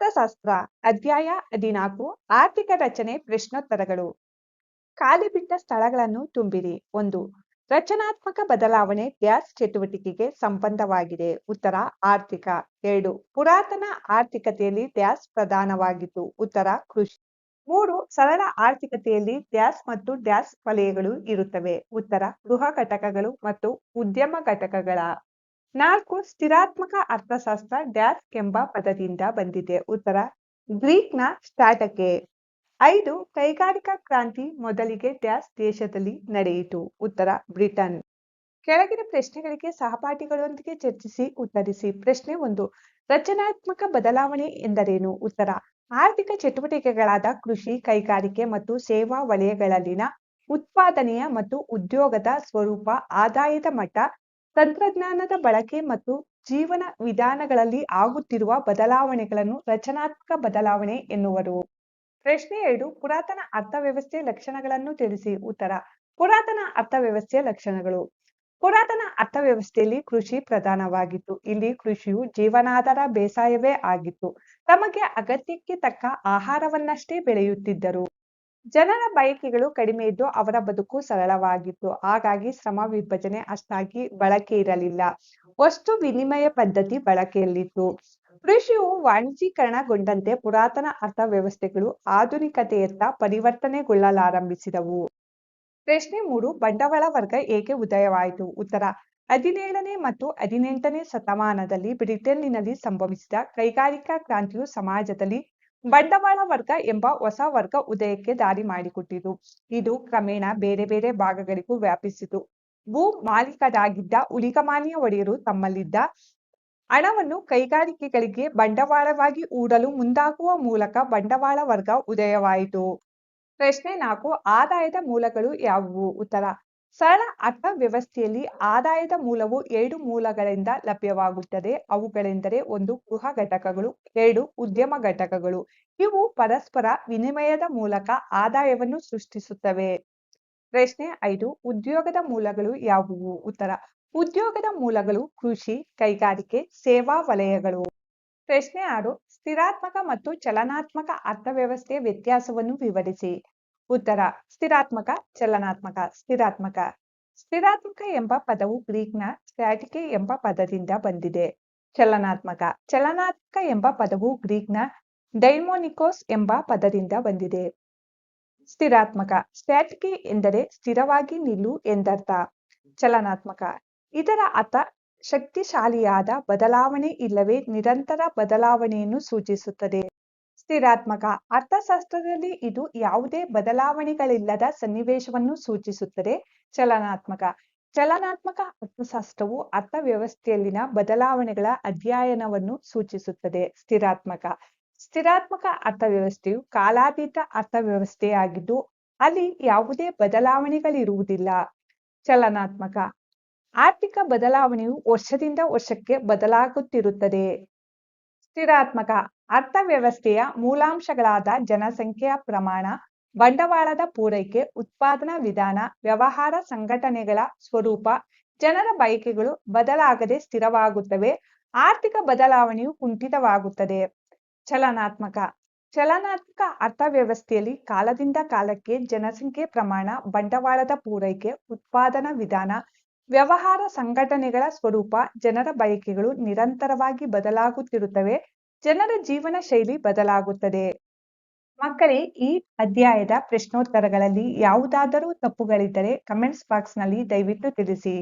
ಅರ್ಥಶಾಸ್ತ್ರ, ಅಧ್ಯಾಯ ಹದಿನಾಲ್ಕು, ಆರ್ಥಿಕ ರಚನೆ, ಪ್ರಶ್ನೋತ್ತರಗಳು. ಖಾಲಿ ಬಿಟ್ಟ ಸ್ಥಳಗಳನ್ನು ತುಂಬಿರಿ. ಒಂದು, ರಚನಾತ್ಮಕ ಬದಲಾವಣೆ ಗ್ಯಾಸ್ ಚಟುವಟಿಕೆಗೆ ಸಂಬಂಧವಾಗಿದೆ. ಉತ್ತರ, ಆರ್ಥಿಕ. ಎರಡು, ಪುರಾತನ ಆರ್ಥಿಕತೆಯಲ್ಲಿ ಡ್ಯಾಸ್ ಪ್ರಧಾನವಾಗಿತ್ತು. ಉತ್ತರ, ಕೃಷಿ. ಮೂರು, ಸರಳ ಆರ್ಥಿಕತೆಯಲ್ಲಿ ಡ್ಯಾಸ್ ಮತ್ತು ಡ್ಯಾಸ್ ವಲಯಗಳು ಇರುತ್ತವೆ. ಉತ್ತರ, ಗೃಹ ಘಟಕಗಳು ಮತ್ತು ಉದ್ಯಮ ಘಟಕಗಳ. ನಾಲ್ಕು ಸ್ಥಿರಾತ್ಮಕ ಅರ್ಥಶಾಸ್ತ್ರ ಡ್ಯಾಸ್ ಎಂಬ ಪದದಿಂದ ಬಂದಿದೆ. ಉತ್ತರ, ಗ್ರೀಕ್ನ ಸ್ಟಾಟಕೆ ಐದು, ಕೈಗಾರಿಕಾ ಕ್ರಾಂತಿ ಮೊದಲಿಗೆ ಡ್ಯಾಸ್ ದೇಶದಲ್ಲಿ ನಡೆಯಿತು. ಉತ್ತರ, ಬ್ರಿಟನ್. ಕೆಳಗಿನ ಪ್ರಶ್ನೆಗಳಿಗೆ ಸಹಪಾಠಿಗಳೊಂದಿಗೆ ಚರ್ಚಿಸಿ ಉತ್ತರಿಸಿ. ಪ್ರಶ್ನೆ ಒಂದು, ರಚನಾತ್ಮಕ ಬದಲಾವಣೆ ಎಂದರೇನು? ಉತ್ತರ, ಆರ್ಥಿಕ ಚಟುವಟಿಕೆಗಳಾದ ಕೃಷಿ, ಕೈಗಾರಿಕೆ ಮತ್ತು ಸೇವಾ ವಲಯಗಳಲ್ಲಿನ ಉತ್ಪಾದನೆಯ ಮತ್ತು ಉದ್ಯೋಗದ ಸ್ವರೂಪ, ಆದಾಯದ ಮಟ್ಟ ತಂತ್ರಜ್ಞಾನದ ಬಳಕೆ ಮತ್ತು ಜೀವನ ವಿಧಾನಗಳಲ್ಲಿ ಆಗುತ್ತಿರುವ ಬದಲಾವಣೆಗಳನ್ನು ರಚನಾತ್ಮಕ ಬದಲಾವಣೆ ಎನ್ನುವರು. ಪ್ರಶ್ನೆ ಎರಡು, ಪುರಾತನ ಅರ್ಥವ್ಯವಸ್ಥೆಯ ಲಕ್ಷಣಗಳನ್ನು ತಿಳಿಸಿ. ಉತ್ತರ, ಪುರಾತನ ಅರ್ಥವ್ಯವಸ್ಥೆಯ ಲಕ್ಷಣಗಳು. ಪುರಾತನ ಅರ್ಥವ್ಯವಸ್ಥೆಯಲ್ಲಿ ಕೃಷಿ ಪ್ರಧಾನವಾಗಿತ್ತು. ಇಲ್ಲಿ ಕೃಷಿಯು ಜೀವನಾಧಾರ ಬೇಸಾಯವೇ ಆಗಿತ್ತು. ತಮಗೆ ಅಗತ್ಯಕ್ಕೆ ತಕ್ಕ ಆಹಾರವನ್ನಷ್ಟೇ ಬೆಳೆಯುತ್ತಿದ್ದರು. ಜನರ ಬಯಕೆಗಳು ಕಡಿಮೆ ಇದ್ದು ಅವರ ಬದುಕು ಸರಳವಾಗಿತ್ತು. ಹಾಗಾಗಿ ಶ್ರಮ, ವಿಭಜನೆ ಅಷ್ಟಾಗಿ ಬಳಕೆ ಇರಲಿಲ್ಲ. ವಸ್ತು ವಿನಿಮಯ ಪದ್ಧತಿ ಬಳಕೆಯಲ್ಲಿತ್ತು. ಕೃಷಿಯು ವಾಣಿಜ್ಯೀಕರಣಗೊಂಡಂತೆ ಪುರಾತನ ಅರ್ಥವ್ಯವಸ್ಥೆಗಳು ಆಧುನಿಕತೆಯತ್ತ ಪರಿವರ್ತನೆಗೊಳ್ಳಲಾರಂಭಿಸಿದವು. ಪ್ರಶ್ನೆ ಮೂರು, ಬಂಡವಾಳ ವರ್ಗ ಏಕೆ ಉದಯವಾಯಿತು? ಉತ್ತರ, ಹದಿನೇಳನೇ ಮತ್ತು ಹದಿನೆಂಟನೇ ಶತಮಾನದಲ್ಲಿ ಬ್ರಿಟನ್ನಿನಲ್ಲಿ ಸಂಭವಿಸಿದ ಕೈಗಾರಿಕಾ ಕ್ರಾಂತಿಯು ಸಮಾಜದಲ್ಲಿ ಬಂಡವಾಳ ವರ್ಗ ಎಂಬ ಹೊಸ ವರ್ಗ ಉದಯಕ್ಕೆ ದಾರಿ ಮಾಡಿಕೊಟ್ಟಿತು. ಇದು ಕ್ರಮೇಣ ಬೇರೆ ಬೇರೆ ಭಾಗಗಳಿಗೂ ವ್ಯಾಪಿಸಿತು. ಭೂ ಮಾಲೀಕರಾಗಿದ್ದ ಉಳಿಗಮಾನ್ಯ ಒಡೆಯರು ತಮ್ಮಲ್ಲಿದ್ದ ಹಣವನ್ನು ಕೈಗಾರಿಕೆಗಳಿಗೆ ಬಂಡವಾಳವಾಗಿ ಹೂಡಲು ಮುಂದಾಗುವ ಮೂಲಕ ಬಂಡವಾಳ ವರ್ಗ ಉದಯವಾಯಿತು. ಪ್ರಶ್ನೆ ನಾಲ್ಕು, ಆದಾಯದ ಮೂಲಗಳು ಯಾವುವು? ಉತ್ತರ ಸರಳ ಅರ್ಥವ್ಯವಸ್ಥೆಯಲ್ಲಿ ಆದಾಯದ ಮೂಲವು ಎರಡು ಮೂಲಗಳಿಂದ ಲಭ್ಯವಾಗುತ್ತದೆ. ಅವುಗಳೆಂದರೆ ಒಂದು ಗೃಹ ಘಟಕಗಳು, ಎರಡು ಉದ್ಯಮ ಘಟಕಗಳು. ಇವು ಪರಸ್ಪರ ವಿನಿಮಯದ ಮೂಲಕ ಆದಾಯವನ್ನು ಸೃಷ್ಟಿಸುತ್ತವೆ. ಪ್ರಶ್ನೆ ಐದು, ಉದ್ಯೋಗದ ಮೂಲಗಳು ಯಾವುವು? ಉತ್ತರ, ಉದ್ಯೋಗದ ಮೂಲಗಳು ಕೃಷಿ, ಕೈಗಾರಿಕೆ, ಸೇವಾ ವಲಯಗಳು. ಪ್ರಶ್ನೆ ಆರು, ಸ್ಥಿರಾತ್ಮಕ ಮತ್ತು ಚಲನಾತ್ಮಕ ಅರ್ಥವ್ಯವಸ್ಥೆಯ ವ್ಯತ್ಯಾಸವನ್ನು ವಿವರಿಸಿ. ಉತ್ತರ, ಸ್ಥಿರಾತ್ಮಕ, ಚಲನಾತ್ಮಕ, ಸ್ಥಿರಾತ್ಮಕ. ಸ್ಥಿರಾತ್ಮಕ ಎಂಬ ಪದವು ಗ್ರೀಕ್ನ ಸ್ಟ್ಯಾಟಿಕೆ ಎಂಬ ಪದದಿಂದ ಬಂದಿದೆ. ಚಲನಾತ್ಮಕ. ಚಲನಾತ್ಮಕ ಎಂಬ ಪದವು ಗ್ರೀಕ್ನ ಡೈಮೋನಿಕೋಸ್ ಎಂಬ ಪದದಿಂದ ಬಂದಿದೆ. ಸ್ಥಿರಾತ್ಮಕ. ಸ್ಟ್ಯಾಟಿಕೆ ಎಂದರೆ ಸ್ಥಿರವಾಗಿ ನಿಲ್ಲು ಎಂದರ್ಥ. ಚಲನಾತ್ಮಕ. ಇದರ ಅರ್ಥ ಶಕ್ತಿಶಾಲಿಯಾದ ಬದಲಾವಣೆ ಇಲ್ಲವೇ ನಿರಂತರ ಬದಲಾವಣೆಯನ್ನು ಸೂಚಿಸುತ್ತದೆ. ಸ್ಥಿರಾತ್ಮಕ ಅರ್ಥಶಾಸ್ತ್ರದಲ್ಲಿ ಇದು ಯಾವುದೇ ಬದಲಾವಣೆಗಳಿಲ್ಲದ ಸನ್ನಿವೇಶವನ್ನು ಸೂಚಿಸುತ್ತದೆ. ಚಲನಾತ್ಮಕ. ಚಲನಾತ್ಮಕ ಅರ್ಥಶಾಸ್ತ್ರವು ಅರ್ಥವ್ಯವಸ್ಥೆಯಲ್ಲಿನ ಬದಲಾವಣೆಗಳ ಅಧ್ಯಯನವನ್ನು ಸೂಚಿಸುತ್ತದೆ. ಸ್ಥಿರಾತ್ಮಕ ಸ್ಥಿರಾತ್ಮಕ ಅರ್ಥವ್ಯವಸ್ಥೆಯು ಕಾಲಾತೀತ ಅರ್ಥವ್ಯವಸ್ಥೆಯಾಗಿದ್ದು, ಅಲ್ಲಿ ಯಾವುದೇ ಬದಲಾವಣೆಗಳಿರುವುದಿಲ್ಲ. ಚಲನಾತ್ಮಕ. ಆರ್ಥಿಕ ಬದಲಾವಣೆಯು ವರ್ಷದಿಂದ ವರ್ಷಕ್ಕೆ ಬದಲಾಗುತ್ತಿರುತ್ತದೆ. ಸ್ಥಿರಾತ್ಮಕ ಅರ್ಥವ್ಯವಸ್ಥೆಯ ಮೂಲಾಂಶಗಳಾದ ಜನಸಂಖ್ಯೆಯ ಪ್ರಮಾಣ, ಬಂಡವಾಳದ ಪೂರೈಕೆ, ಉತ್ಪಾದನಾ ವಿಧಾನ, ವ್ಯವಹಾರ ಸಂಘಟನೆಗಳ ಸ್ವರೂಪ, ಜನರ ಬಯಕೆಗಳು ಬದಲಾಗದೆ ಸ್ಥಿರವಾಗುತ್ತವೆ, ಆರ್ಥಿಕ ಬದಲಾವಣೆಯು ಕುಂಠಿತವಾಗುತ್ತದೆ. ಚಲನಾತ್ಮಕ. ಚಲನಾತ್ಮಕ ಅರ್ಥವ್ಯವಸ್ಥೆಯಲ್ಲಿ ಕಾಲದಿಂದ ಕಾಲಕ್ಕೆ ಜನಸಂಖ್ಯೆ ಪ್ರಮಾಣ, ಬಂಡವಾಳದ ಪೂರೈಕೆ, ಉತ್ಪಾದನಾ ವಿಧಾನ ವ್ಯವಹಾರ ಸಂಘಟನೆಗಳ ಸ್ವರೂಪ ಜನರ ಬಯಕೆಗಳು ನಿರಂತರವಾಗಿ ಬದಲಾಗುತ್ತಿರುತ್ತವೆ, ಜನರ ಜೀವನ ಶೈಲಿ ಬದಲಾಗುತ್ತದೆ. ಮಕ್ಕಳೇ, ಈ ಅಧ್ಯಾಯದ ಪ್ರಶ್ನೋತ್ತರಗಳಲ್ಲಿ ಯಾವುದಾದರೂ ತಪ್ಪುಗಳಿದ್ದರೆ ಕಮೆಂಟ್ಸ್ ಬಾಕ್ಸ್ನಲ್ಲಿ ದಯವಿಟ್ಟು ತಿಳಿಸಿ.